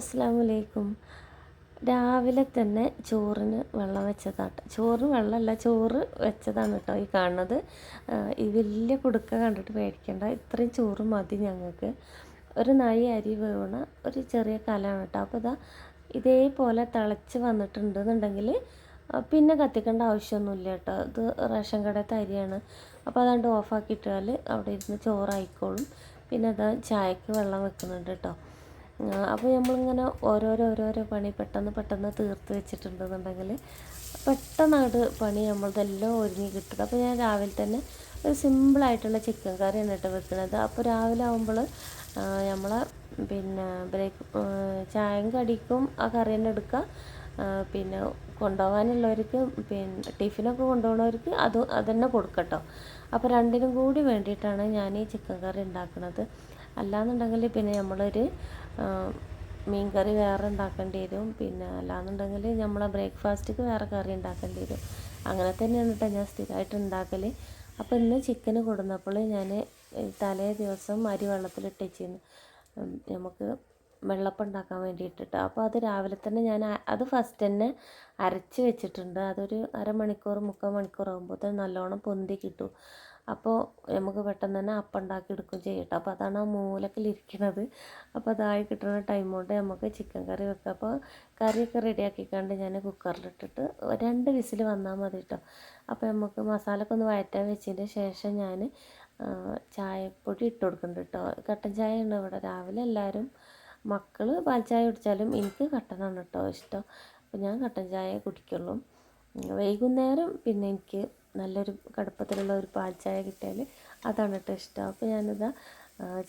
അസ്സാം വലൈക്കും രാവിലെ തന്നെ ചോറിന് വെള്ളം വെച്ചതാട്ടോ ചോറിന് വെള്ളമല്ല ചോറ് വെച്ചതാണ് കേട്ടോ ഈ കാണുന്നത്. ഈ വലിയ കുടുക്ക കണ്ടിട്ട് പേടിക്കേണ്ട. ഇത്രയും ചോറ് മതി ഞങ്ങൾക്ക്. ഒരു നായി അരി വീണ ഒരു ചെറിയ കലാണ് കേട്ടോ. അപ്പോൾ ഇതാ ഇതേപോലെ തിളച്ച് വന്നിട്ടുണ്ടെന്നുണ്ടെങ്കിൽ പിന്നെ കത്തിക്കേണ്ട ആവശ്യമൊന്നുമില്ല കേട്ടോ. ഇത് റേഷൻ കടയത്തെ അരിയാണ്. അപ്പോൾ അതാണ്ട് ഓഫാക്കിയിട്ടാൽ അവിടെ ഇരുന്ന് ചോറായിക്കോളും. പിന്നെ അതാ ചായക്ക് വെള്ളം വെക്കുന്നുണ്ട് കേട്ടോ. അപ്പോൾ നമ്മളിങ്ങനെ ഓരോരോ ഓരോരോ പണി പെട്ടെന്ന് പെട്ടെന്ന് തീർത്ത് വെച്ചിട്ടുണ്ടെന്നുണ്ടെങ്കിൽ പെട്ടെന്നായിട്ട് പണി നമ്മളതെല്ലാം ഒരുങ്ങി കിട്ടും അപ്പോൾ ഞാൻ രാവിലെ തന്നെ ഒരു സിമ്പിളായിട്ടുള്ള ചിക്കൻ കറിയാണ് കേട്ടോ വെക്കുന്നത്. അപ്പോൾ രാവിലെ ആകുമ്പോൾ നമ്മൾ പിന്നെ ബ്രേക്ക് ചായയും കടിക്കും ആ കറി തന്നെ എടുക്കുക. പിന്നെ കൊണ്ടുപോകാനുള്ളവർക്ക് പിന്നെ ടിഫിനൊക്കെ കൊണ്ടുപോകുന്നവർക്ക് അത് അതന്നെ കൊടുക്കട്ടോ. അപ്പോൾ രണ്ടിനും കൂടി വേണ്ടിയിട്ടാണ് ഞാൻ ഈ ചിക്കൻ കറി ഉണ്ടാക്കുന്നത്. അല്ലാന്നുണ്ടെങ്കിൽ പിന്നെ നമ്മളൊരു മീൻ കറി വേറെ ഉണ്ടാക്കേണ്ടി വരും. പിന്നെ അല്ലാന്നുണ്ടെങ്കിൽ നമ്മൾ ബ്രേക്ക്ഫാസ്റ്റിക്ക് വേറെ കറി ഉണ്ടാക്കേണ്ടി വരും. അങ്ങനെ തന്നെയാണ് കേട്ടോ ഞാൻ സ്ഥിരമായിട്ട് ഉണ്ടാക്കൽ അപ്പോൾ ഇന്ന് ചിക്കന് കൊടുന്നപ്പോൾ ഞാൻ തലേ ദിവസം അരി വെള്ളത്തിലിട്ട് നമുക്ക് വെള്ളപ്പം ഉണ്ടാക്കാൻ വേണ്ടിയിട്ടിട്ട്. അപ്പോൾ അത് രാവിലെ തന്നെ ഞാൻ അത് ഫസ്റ്റ് തന്നെ അരച്ച് വെച്ചിട്ടുണ്ട്. അതൊരു അരമണിക്കൂർ മുക്കാൽ മണിക്കൂർ ആകുമ്പോൾ തന്നെ നല്ലോണം പൊന്തി കിട്ടും. അപ്പോൾ നമുക്ക് പെട്ടെന്ന് തന്നെ അപ്പം എടുക്കുകയും ചെയ്യട്ടോ അപ്പോൾ അതാണ് ആ മൂലക്കിലിരിക്കുന്നത് അപ്പോൾ അതായി കിട്ടുന്ന ടൈം കൊണ്ട് നമുക്ക് ചിക്കൻ കറി വെക്കാം. അപ്പോൾ കറിയൊക്കെ റെഡിയാക്കിക്കാണ്ട് ഞാൻ കുക്കറിലിട്ടിട്ട് രണ്ട് വിസിൽ വന്നാൽ മതി കേട്ടോ. അപ്പോൾ നമുക്ക് മസാലയൊക്കെ ഒന്ന് വഴറ്റാൻ വെച്ചതിന്റെ ശേഷം ഞാൻ ചായപ്പൊടി ഇട്ട് കൊടുക്കുന്നുണ്ട് കേട്ടോ. കട്ടൻ ചായ ഉണ്ട് ഇവിടെ. രാവിലെ എല്ലാവരും മക്കൾ പാൽ ചായ കുടിച്ചാലും എനിക്ക് കട്ടനാണ് കേട്ടോ ഇഷ്ടം. അപ്പോൾ ഞാൻ കട്ടൻ ചായ കുടിക്കുള്ളൂ. വൈകുന്നേരം പിന്നെ എനിക്ക് നല്ലൊരു കടുപ്പത്തിലുള്ള ഒരു പാൽ ചായ കിട്ടിയാൽ അതാണ് കേട്ടോ ഇഷ്ടം അപ്പോൾ ഞാനിതാ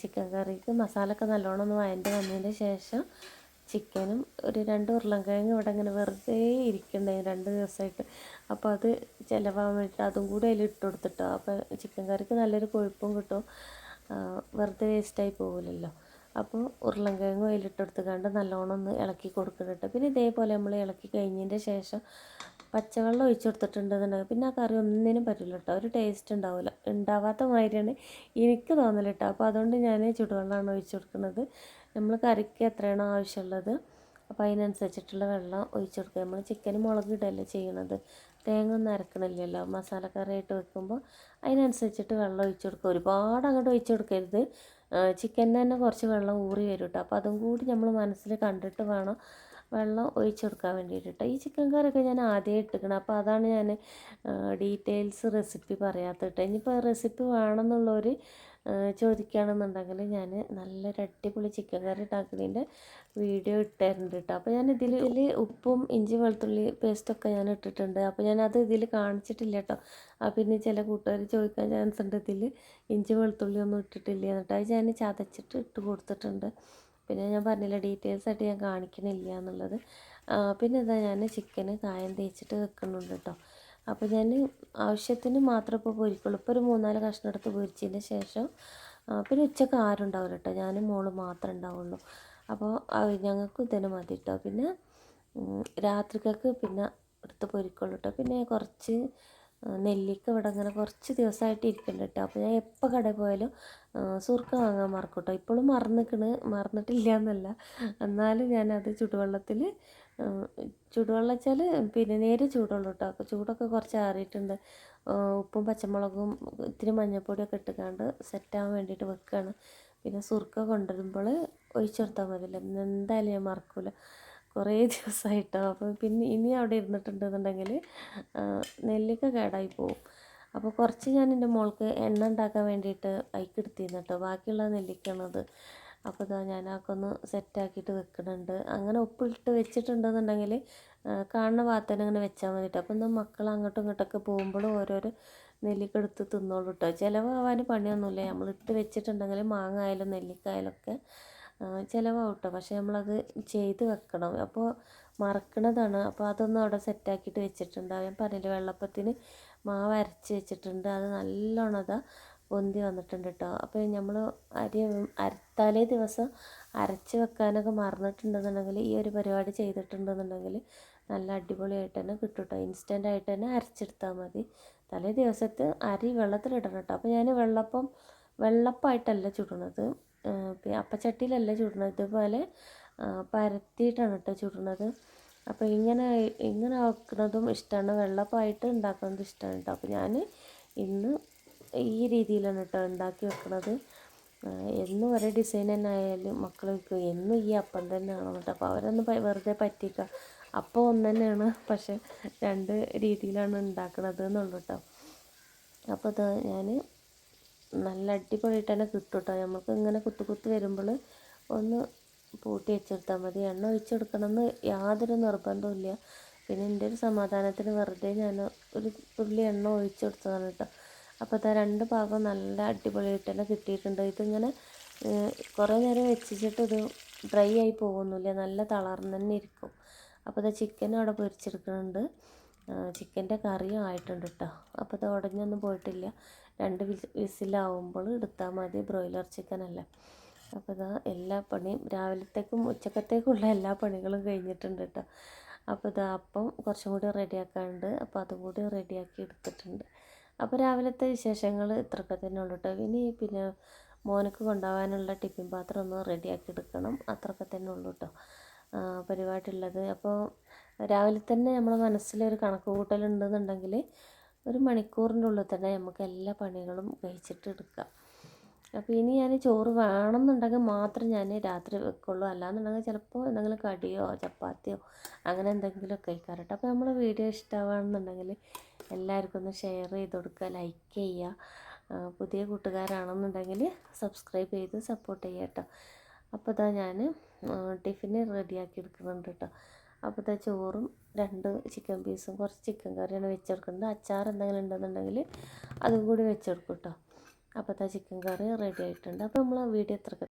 ചിക്കൻ കറിക്ക് മസാല ഒക്കെ നല്ലോണം ഒന്ന് വയന്റെ വന്നതിന് ശേഷം ചിക്കനും ഒരു രണ്ട് ഉരുളൻകിഴങ്ങ് ഇവിടെ ഇങ്ങനെ വെറുതെ ഇരിക്കണ്ടായി രണ്ട് ദിവസമായിട്ട് അപ്പോൾ അത് ചിലവാൻ വേണ്ടിയിട്ട് അതും കൂടി അതിൽ ഇട്ട് കൊടുത്തിട്ടോ. അപ്പോൾ ചിക്കൻ കറിക്ക് നല്ലൊരു കൊഴുപ്പും കിട്ടും. വെറുതെ വേസ്റ്റായി പോകില്ലല്ലോ അപ്പോൾ ഉരുളൻകിഴങ്ങ് അതിലിട്ടെടുത്ത് കണ്ട് നല്ലോണം ഒന്ന് ഇളക്കി കൊടുക്കുന്നുണ്ട് പിന്നെ ഇതേപോലെ നമ്മൾ ഇളക്കി കഴിഞ്ഞതിന്റെ ശേഷം പച്ചവെള്ളം ഒഴിച്ചു കൊടുത്തിട്ടുണ്ടെന്നുണ്ടെങ്കിൽ പിന്നെ ആ കറി ഒന്നിനും പറ്റില്ല കേട്ടോ. ഒരു ടേസ്റ്റ് ഉണ്ടാവില്ല. ഉണ്ടാവാത്ത മാതിരിയാണ് എനിക്ക് തോന്നൽ കേട്ടോ. അപ്പോൾ അതുകൊണ്ട് ഞാൻ ചുടുവെള്ളമാണ് ഒഴിച്ചു കൊടുക്കുന്നത്. നമ്മൾ കറിക്ക് എത്രയാണോ ആവശ്യമുള്ളത് അപ്പോൾ അതിനനുസരിച്ചിട്ടുള്ള വെള്ളം ഒഴിച്ചു കൊടുക്കുക. നമ്മൾ ചിക്കൻ മുളക് ഇടല്ലേ ചെയ്യണത്. തേങ്ങ ഒന്നും അരക്കണില്ലല്ലോ. മസാലക്കറിയായിട്ട് വെക്കുമ്പോൾ അതിനനുസരിച്ചിട്ട് വെള്ളം ഒഴിച്ചു കൊടുക്കുക. ഒരുപാട് അങ്ങോട്ട് ഒഴിച്ചു കൊടുക്കരുത്. ചിക്കൻ തന്നെ കുറച്ച് വെള്ളം ഊറി വരും കേട്ടോ. അപ്പോൾ അതും കൂടി നമ്മൾ മനസ്സിൽ കണ്ടിട്ട് വേണം വെള്ളം ഒഴിച്ചു കൊടുക്കാൻ വേണ്ടിയിട്ട് ഈ ചിക്കൻ കറിയൊക്കെ ഞാൻ ആദ്യം ഇട്ടിക്കണം. അപ്പോൾ അതാണ് ഞാൻ ഡീറ്റെയിൽസ് റെസിപ്പി പറയാത്തിട്ട് ഇനിയിപ്പോൾ റെസിപ്പി വേണമെന്നുള്ളവർ ചോദിക്കുകയാണെന്നുണ്ടെങ്കിൽ ഞാൻ നല്ലൊരു അടിപൊളി ചിക്കൻ കറി ഉണ്ടാക്കുന്നതിന്റെ വീഡിയോ ഇട്ടായിരുന്നു കേട്ടോ അപ്പോൾ ഞാൻ ഇതിൽ ഇതിൽ ഉപ്പും ഇഞ്ചി വെളുത്തുള്ളി പേസ്റ്റൊക്കെ ഞാൻ ഇട്ടിട്ടുണ്ട്. അപ്പോൾ ഞാൻ അത് ഇതിൽ കാണിച്ചിട്ടില്ല കേട്ടോ ആ പിന്നെ ചില കൂട്ടുകാർ ചോദിക്കാൻ ചാൻസ് ഉണ്ട് ഇതിൽ ഇഞ്ചി വെളുത്തുള്ളി ഒന്നും ഇട്ടിട്ടില്ല എന്നിട്ട് അത് ഞാൻ ചതച്ചിട്ട് ഇട്ട് കൊടുത്തിട്ടുണ്ട്. പിന്നെ ഞാൻ പറഞ്ഞില്ല ഡീറ്റെയിൽസ് ആയിട്ട് ഞാൻ കാണിക്കണില്ല എന്നുള്ളത്. പിന്നെ ഇതാ ഞാൻ ചിക്കന് കായം തേച്ചിട്ട് വെക്കുന്നുണ്ട് കേട്ടോ അപ്പോൾ ഞാൻ ആവശ്യത്തിന് മാത്രം ഇപ്പോൾ പൊരിക്കുള്ളൂ. ഇപ്പോൾ ഒരു മൂന്നാൽ കഷ്ണം എടുത്ത് പൊരിച്ചതിന് ശേഷം പിന്നെ ഉച്ചയ്ക്ക് ആരും ഉണ്ടാവില്ല കേട്ടോ ഞാനും മോൾ മാത്രമേ ഉണ്ടാവുള്ളൂ. അപ്പോൾ ഞങ്ങൾക്ക് ഇതിന് മതി കേട്ടോ പിന്നെ രാത്രിക്കൊക്കെ പിന്നെ എടുത്ത് പൊരിക്കുള്ളൂ കേട്ടോ പിന്നെ കുറച്ച് നെല്ലിക്ക ഇവിടെ അങ്ങനെ കുറച്ച് ദിവസമായിട്ട് ഇരിക്കുന്നുണ്ട് കേട്ടോ. അപ്പോൾ ഞാൻ എപ്പോൾ കടയിൽ പോയാലും സുർക്ക വാങ്ങാൻ മറക്കും കേട്ടോ. ഇപ്പോഴും മറന്നിക്കണ് മറന്നിട്ടില്ല എന്നല്ല. എന്നാലും ഞാനത് ചുടുവെള്ളത്തിൽ ചുടുവെള്ളം വെച്ചാൽ പിന്നെ നേരെ ചൂടുള്ളൂ കേട്ടോ. ചൂടൊക്കെ കുറച്ച് ആറിയിട്ടുണ്ട്. ഉപ്പും പച്ചമുളകും ഇത്തിരി മഞ്ഞൾപ്പൊടിയൊക്കെ ഇട്ടുകൊണ്ട് സെറ്റാകാൻ വേണ്ടിയിട്ട് വെക്കുകയാണ്. പിന്നെ സുർക്ക കൊണ്ടുവരുമ്പോൾ ഒഴിച്ചെടുത്താൽ മതിയല്ലോ. എന്തായാലും ഞാൻ മറക്കില്ല കുറേ ദിവസമായിട്ടോ. അപ്പോൾ പിന്നെ ഇനി അവിടെ ഇരുന്നിട്ടുണ്ടെന്നുണ്ടെങ്കിൽ നെല്ലിക്ക കേടായി പോവും. അപ്പോൾ കുറച്ച് ഞാൻ എന്റെ മോൾക്ക് എണ്ണ ഉണ്ടാക്കാൻ വേണ്ടിയിട്ട് അയക്കെടുത്തിരുന്നു കേട്ടോ. ബാക്കിയുള്ള നെല്ലിക്കണത് അപ്പോൾ ഇതാ ഞാൻ ആക്കൊന്ന് സെറ്റാക്കിയിട്ട് വെക്കുന്നുണ്ട്. അങ്ങനെ ഉപ്പിട്ട് വെച്ചിട്ടുണ്ടെന്നുണ്ടെങ്കിൽ കാണുന്ന പാത്രം അങ്ങനെ വെച്ചാൽ മതി കേട്ടോ. അപ്പോൾ എന്താ മക്കൾ അങ്ങോട്ടും ഇങ്ങോട്ടൊക്കെ പോകുമ്പോൾ ഓരോരോ നെല്ലിക്ക എടുത്ത് തിന്നോളൂ കേട്ടോ. ചിലവാകാൻ പണിയൊന്നുമില്ല. നമ്മൾ ഇട്ട് വെച്ചിട്ടുണ്ടെങ്കിൽ മാങ്ങ ആയാലും ഒക്കെ ചിലവാകും പക്ഷെ നമ്മളത് ചെയ്ത് വെക്കണം. അപ്പോൾ മറക്കണതാണ്. അപ്പോൾ അതൊന്നും അവിടെ സെറ്റാക്കിയിട്ട് വെച്ചിട്ടുണ്ട്. ഞാൻ പറഞ്ഞില്ലേ വെള്ളപ്പത്തിന് മാവ് അരച്ച് വെച്ചിട്ടുണ്ട്. അത് നല്ലോണം അതാ പൊന്തി വന്നിട്ടുണ്ട് കേട്ടോ അപ്പോൾ നമ്മൾ അരി അരത്താലേ ദിവസം അരച്ച് വെക്കാനൊക്കെ മറന്നിട്ടുണ്ടെന്നുണ്ടെങ്കിൽ ഈ ഒരു പരിപാടി ചെയ്തിട്ടുണ്ടെന്നുണ്ടെങ്കിൽ നല്ല അടിപൊളിയായിട്ട് തന്നെ കിട്ടും കേട്ടോ ഇൻസ്റ്റന്റ് ആയിട്ട് തന്നെ അരച്ചെടുത്താൽ മതി. തലേ ദിവസത്തെ അരി വെള്ളത്തിലിടണം കേട്ടോ അപ്പോൾ ഞാൻ വെള്ളപ്പം വെള്ളപ്പമായിട്ടല്ല ചുടുന്നത് അപ്പച്ചട്ടിയിലല്ല ചുടുന്നത്. ഇതുപോലെ പരത്തിയിട്ടാണ് കേട്ടോ ചുടുന്നത്. അപ്പോൾ ഇങ്ങനെ ഇങ്ങനെ ആക്കുന്നതും ഇഷ്ടമാണ് വെള്ളപ്പായിട്ട് ഉണ്ടാക്കുന്നത് ഇഷ്ടമാണ് കേട്ടോ അപ്പോൾ ഞാൻ ഇന്ന് ഈ രീതിയിലാണ് കേട്ടോ ഉണ്ടാക്കി വെക്കുന്നത് എന്നും ഒരേ ഡിസൈൻ തന്നെ ആയാലും മക്കൾ വയ്ക്കും എന്നും ഈ അപ്പം തന്നെയാണ്? കേട്ടോ അപ്പോൾ അവരൊന്ന് വെറുതെ പറ്റിക്കുക അപ്പം ഒന്ന് തന്നെയാണ് പക്ഷെ രണ്ട് രീതിയിലാണ് ഉണ്ടാക്കുന്നത് എന്നുള്ളൂ കേട്ടോ അപ്പോൾ ഞാൻ നല്ല അടിപൊളിയായിട്ട് തന്നെ കിട്ടും കേട്ടോ നമുക്ക് ഇങ്ങനെ കുത്തു കുത്ത് വരുമ്പോൾ ഒന്ന് പൂട്ടി വെച്ചെടുത്താൽ മതി. എണ്ണ ഒഴിച്ചെടുക്കണമെന്ന് യാതൊരു നിർബന്ധമില്ല പിന്നെ എന്റെ ഒരു സമാധാനത്തിന് വെറുതെ ഞാൻ ഒരു തുള്ളി എണ്ണ ഒഴിച്ചെടുത്തതാണ് കേട്ടോ. അപ്പോൾ അതാ രണ്ട് ഭാഗം നല്ല അടിപൊളിയായിട്ട് തന്നെ കിട്ടിയിട്ടുണ്ട്. ഇതിങ്ങനെ കുറേ നേരം വെച്ചിട്ട് ഇത് ഡ്രൈ ആയി പോകുന്നില്ല. നല്ല തളർന്ന് തന്നെ ഇരിക്കും. അപ്പോൾ ഇത് ചിക്കൻ അവിടെ പൊരിച്ചെടുക്കുന്നുണ്ട്. ചിക്കന്റെ കറിയും ആയിട്ടുണ്ട് കേട്ടോ അപ്പോൾ അത് ഉടഞ്ഞൊന്നും പോയിട്ടില്ല. രണ്ട് വിസ് വിസിലാവുമ്പോൾ എടുത്താൽ മതി ബ്രോയിലർ ചിക്കൻ അല്ലേ. അപ്പോൾ ഇതാ എല്ലാ പണിയും രാവിലത്തേക്കും ഉച്ചക്കത്തേക്കുള്ള എല്ലാ പണികളും കഴിഞ്ഞിട്ടുണ്ട് കേട്ടോ അപ്പോൾ ഇതാ അപ്പം കുറച്ചും കൂടി റെഡിയാക്കാനുണ്ട്. അപ്പോൾ അതും കൂടി റെഡിയാക്കി എടുത്തിട്ടുണ്ട്. അപ്പോൾ രാവിലത്തെ വിശേഷങ്ങൾ ഇത്രയൊക്കെ തന്നെ ഉള്ളൂ കേട്ടോ ഇനി പിന്നെ മോനക്ക് കൊണ്ടുപോകാനുള്ള ടിഫിൻ പാത്രം ഒന്ന് റെഡിയാക്കി എടുക്കണം. അത്രയൊക്കെ തന്നെ ഉള്ളൂ കേട്ടോ പരിപാടിയുള്ളത്. അപ്പോൾ രാവിലെ തന്നെ നമ്മുടെ മനസ്സിലൊരു കണക്ക് കൂട്ടലുണ്ടെന്നുണ്ടെങ്കിൽ ഒരു മണിക്കൂറിന്റെ ഉള്ളിൽ തന്നെ നമുക്ക് എല്ലാ പണികളും കഴിച്ചിട്ട് എടുക്കാം. അപ്പോൾ ഇനി ഞാൻ ചോറ് വേണമെന്നുണ്ടെങ്കിൽ മാത്രം ഞാൻ രാത്രി വെക്കുള്ളൂ. അല്ലാന്നുണ്ടെങ്കിൽ ചിലപ്പോൾ എന്തെങ്കിലും കടിയോ ചപ്പാത്തിയോ അങ്ങനെ എന്തെങ്കിലുമൊക്കെ കഴിക്കാറുണ്ട്. അപ്പോൾ നമ്മൾ വീഡിയോ ഇഷ്ടമാണെന്നുണ്ടെങ്കിൽ എല്ലാവർക്കും ഒന്ന് ഷെയർ ചെയ്ത് കൊടുക്കുക ലൈക്ക് ചെയ്യുക. പുതിയ കൂട്ടുകാരാണെന്നുണ്ടെങ്കിൽ സബ്സ്ക്രൈബ് ചെയ്ത് സപ്പോർട്ട് ചെയ്യുക കേട്ടോ. അപ്പോൾ ഇതാ ഞാൻ ടിഫിന് റെഡിയാക്കി എടുക്കുന്നുണ്ട് കേട്ടോ. അപ്പോൾ ചോറും രണ്ട് ചിക്കൻ പീസും കുറച്ച് ചിക്കൻ കറിയാണ് വെച്ചെടുക്കുന്നത്. അച്ചാർ എന്തെങ്കിലും ഉണ്ടെന്നുണ്ടെങ്കിൽ അതും കൂടി വെച്ചെടുക്കും കേട്ടോ അപ്പോൾ ചിക്കൻ കറി റെഡി ആയിട്ടുണ്ട്. അപ്പോൾ നമ്മൾ ആ വീഡിയോ എത്ര